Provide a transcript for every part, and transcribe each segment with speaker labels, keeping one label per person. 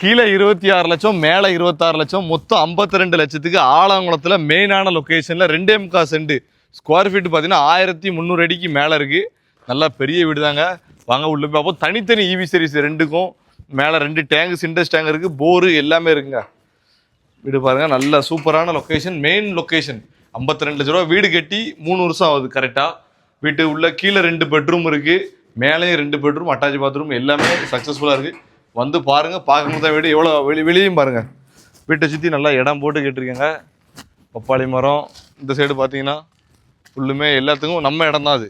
Speaker 1: கீழே இருபத்தி ஆறு லட்சம் மேலே இருபத்தாறு லட்சம் மொத்தம் ஐம்பத்தி ரெண்டு லட்சத்துக்கு ஆலங்குளத்தில் மெயினான லொக்கேஷனில் ரெண்டே முக்கால் செண்டு ஸ்கொயர் ஃபீட் பார்த்தீங்கன்னா ஆயிரத்தி முந்நூறு அடிக்கு மேலே இருக்குது நல்லா பெரிய வீடு தாங்க. வாங்க உள்ள போய் அப்போ தனித்தனி ஈவி சீரிஸ் ரெண்டுக்கும் மேலே ரெண்டு டேங்கு சிண்டஸ் டேங்க் இருக்குது போரு எல்லாமே இருக்குங்க. வீடு பாருங்கள் நல்ல சூப்பரான லொக்கேஷன் மெயின் லொக்கேஷன் ஐம்பத்தி ரெண்டு லட்ச ரூபா வீடு கட்டி மூணு வருஷம் ஆகுது கரெக்டாக வீட்டு உள்ள கீழே ரெண்டு பெட்ரூம் இருக்குது மேலேயும் ரெண்டு பெட்ரூம் அட்டாச் பாத்ரூம் எல்லாமே சக்ஸஸ்ஃபுல்லாக இருக்குது வந்து பாருங்க பார்க்கும்போது தான் வீடு எவ்வளோ வெளி வெளியும் பாருங்க. வீட்டை சுற்றி நல்லா இடம் போட்டு கேட்டிருக்கேங்க. பப்பாளி மரம் இந்த சைடு பார்த்தீங்கன்னா ஃபுல்லுமே எல்லாத்துக்கும் நம்ம இடம் தான் அது.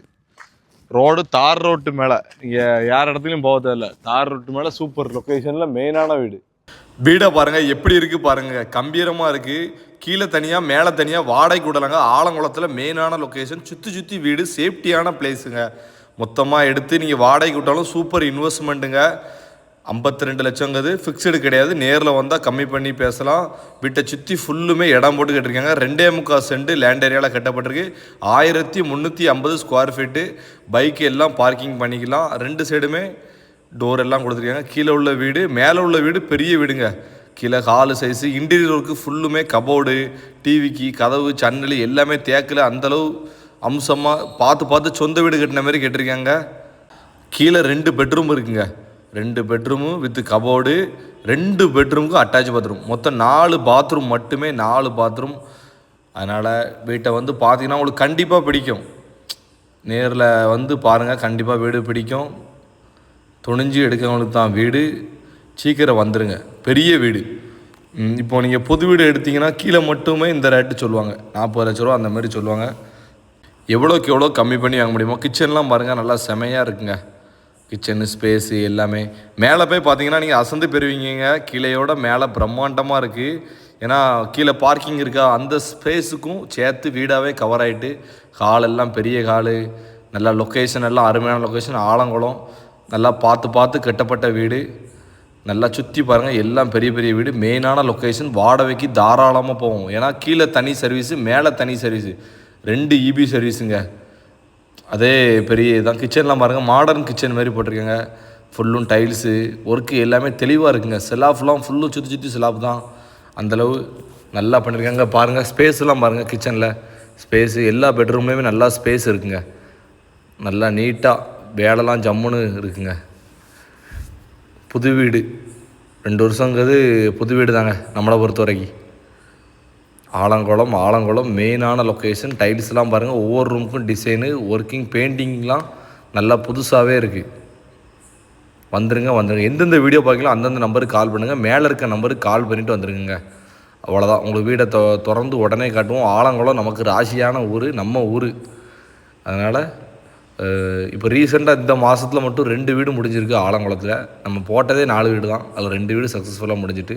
Speaker 1: ரோடு தார் ரோட்டு மேலே. நீங்கள் யார் இடத்துலையும் போக தேவையில்ல. தார் ரோட்டு மேலே சூப்பர் லொக்கேஷனில் மெயினான வீடு. வீடை பாருங்கள் எப்படி இருக்குது பாருங்கள் கம்பீரமாக இருக்குது கீழே தனியாக மேலே தனியாக வாடகை விடலாங்க. ஆலங்குளத்தில் மெயினான லொக்கேஷன் சுற்றி சுற்றி வீடு சேஃப்டியான பிளேஸுங்க மொத்தமாக எடுத்து நீங்கள் வாடகை விட்டாலும் சூப்பர் இன்வெஸ்ட்மெண்ட்டுங்க ஐம்பத்தி ரெண்டு லட்சங்கிறது ஃபிக்ஸ்டு கிடையாது. நேரில் வந்தால் கம்மி பண்ணி பேசலாம். வீட்டை சுற்றி ஃபுல்லுமே இடம் போட்டு கட்டிருக்காங்க. ரெண்டே முக்கால் சென்ட் லேண்ட் ஏரியாவில் கட்டப்பட்டிருக்கு. ஆயிரத்தி முந்நூற்றி ஐம்பது ஸ்கொயர் ஃபீட்டு பைக் எல்லாம் பார்க்கிங் பண்ணிக்கலாம். ரெண்டு சைடுமே டோர் எல்லாம் கொடுத்துருக்காங்க. கீழே உள்ள வீடு மேலே உள்ள வீடு பெரிய வீடுங்க. கீழே ஹாலு சைஸு இன்டீரியர் ஒர்க்கு ஃபுல்லுமே கபோர்டு டிவிக்கு கதவு சன்னல் எல்லாமே தேக்கில் அந்தளவு அம்சமாக பார்த்து பார்த்து சொந்த வீடு கட்டின மாதிரி கேட்டிருக்காங்க. கீழே ரெண்டு பெட்ரூம் இருக்குங்க. ரெண்டு பெட்ரூமு வித் கபோர்டு ரெண்டு பெட்ரூமுக்கும் அட்டாச் பாத்ரூம் மொத்தம் நாலு பாத்ரூம் மட்டுமே நாலு பாத்ரூம் அதனால் வீட்டை வந்து பார்த்தீங்கன்னா உங்களுக்கு கண்டிப்பாக பிடிக்கும். நேரில் வந்து பாருங்கள் கண்டிப்பாக வீடு பிடிக்கும். துணிஞ்சு எடுக்கிறவங்களுக்கு தான் வீடு. சீக்கிரம் வந்துடுங்க பெரிய வீடு. இப்போ நீங்கள் புது வீடு எடுத்தீங்கன்னா கீழே மட்டுமே இந்த ரேட்டு சொல்லுவாங்க. நாற்பது லட்ச ரூபா அந்த மாதிரி சொல்லுவாங்க. எவ்வளோக்கு எவ்வளோ கம்மி பண்ணி வாங்க முடியுமோ? கிச்சன்லாம் பாருங்கள் நல்லா செமையாக இருக்குங்க. கிச்சனு ஸ்பேஸு எல்லாமே. மேலே போய் பார்த்தீங்கன்னா நீங்கள் அசந்து பெறுவீங்க கீழேயோட மேலே பிரம்மாண்டமாக இருக்குது ஏன்னா கீழே பார்க்கிங் இருக்கா? அந்த ஸ்பேஸுக்கும் சேர்த்து வீடாகவே கவர் ஆகிட்டு ஹால் எல்லாம் பெரிய ஹாலு நல்லா லொக்கேஷன் எல்லாம் அருமையான லொக்கேஷன் ஆலங்குளம். நல்லா பார்த்து பார்த்து கட்டப்பட்ட வீடு. நல்லா சுற்றி பாருங்கள் எல்லாம் பெரிய பெரிய வீடு. மெயினான லொக்கேஷன் வாடகைக்கு தாராளமாக போவோம். ஏன்னா கீழே தனி சர்வீஸு மேலே தனி சர்வீஸு ரெண்டு இபி சர்வீஸுங்க அதே பெரிய இதான் கிச்சன்லாம் பாருங்கள் மாடர்ன் கிச்சன் மாதிரி போட்டிருக்கேங்க. ஃபுல்லும் டைல்ஸு ஒர்க்கு எல்லாமே தெளிவாக இருக்குங்க. செலாஃப்லாம் ஃபுல்லும் சுற்றி சுற்றி செலாப் தான். அந்தளவு நல்லா பண்ணியிருக்காங்க பாருங்கள் ஸ்பேஸ்லாம் பாருங்கள் கிச்சனில் ஸ்பேஸு எல்லா பெட்ரூம்லேயுமே நல்லா ஸ்பேஸ் இருக்குங்க. நல்லா நீட்டாக வேலைலாம் ஜம்முன்னு இருக்குங்க. புது வீடு. ரெண்டு வருஷங்கிறது புது வீடு தாங்க நம்மளை பொறுத்த வரைக்கும் ஆலங்குளம் ஆலங்குளம் மெயினான லொக்கேஷன் டைல்ஸ்லாம் பாருங்கள் ஒவ்வொரு ரூமுக்கும் டிசைனு ஒர்க்கிங் பெயிண்டிங்லாம் நல்லா புதுசாகவே இருக்குது வந்துருங்க வந்துடுங்க எந்தெந்த வீடியோ பார்க்கலாம் அந்தந்த நம்பருக்கு கால் பண்ணுங்கள் மேலே இருக்க நம்பருக்கு கால் பண்ணிவிட்டு வந்துருங்க அவ்வளோதான் உங்களுக்கு வீடை தொ திறந்து உடனே காட்டுவோம். ஆலங்குளம் நமக்கு ராசியான ஊர் நம்ம ஊர். அதனால் இப்போ ரீசெண்டாக இந்த மாதத்தில் மட்டும் ரெண்டு வீடு முடிஞ்சிருக்கு ஆலங்குளத்தில். நம்ம போட்டதே நாலு வீடு தான் அதில் ரெண்டு வீடு சக்ஸஸ்ஃபுல்லாக முடிஞ்சிட்டு.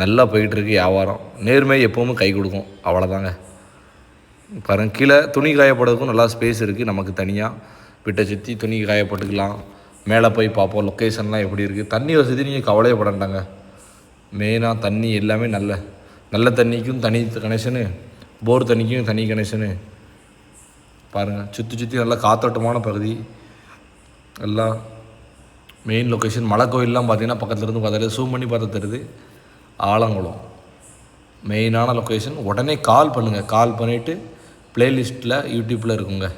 Speaker 1: நல்லா போயிட்டுருக்கு வியாபாரம். நேர்மை எப்போவுமே கை கொடுக்கும். அவ்வளோதாங்க பாருங்கள் கீழே துணி காயப்படுறதுக்கும் நல்லா ஸ்பேஸ் இருக்குது நமக்கு தனியாக வீட்டை சுற்றி துணி காயப்பட்டுக்கலாம். மேலே போய் பார்ப்போம் லொக்கேஷன்லாம் எப்படி இருக்குது தண்ணி வசதி நீங்கள் கவலையே படண்டாங்க. மெயினாக தண்ணி எல்லாமே நல்ல நல்ல தண்ணிக்கும் தனி கனெக்ஷனு போர் தண்ணிக்கும் தனி கனெக்ஷனு பாருங்கள் சுற்றி சுற்றி நல்லா காத்தோட்டமான பகுதி. எல்லாம் மெயின் லொக்கேஷன் மலை கோயிலெலாம் பார்த்தீங்கன்னா பக்கத்துலேருந்து பார்த்தாலே ஜூம் பண்ணி பார்த்தா தருது. ஆலங்குளம். மெயினான லொக்கேஷன் உடனே கால் பண்ணுங்கள் கால் பண்ணிவிட்டு ப்ளேலிஸ்ட்டில் யூடியூப்பில் இருக்குங்க.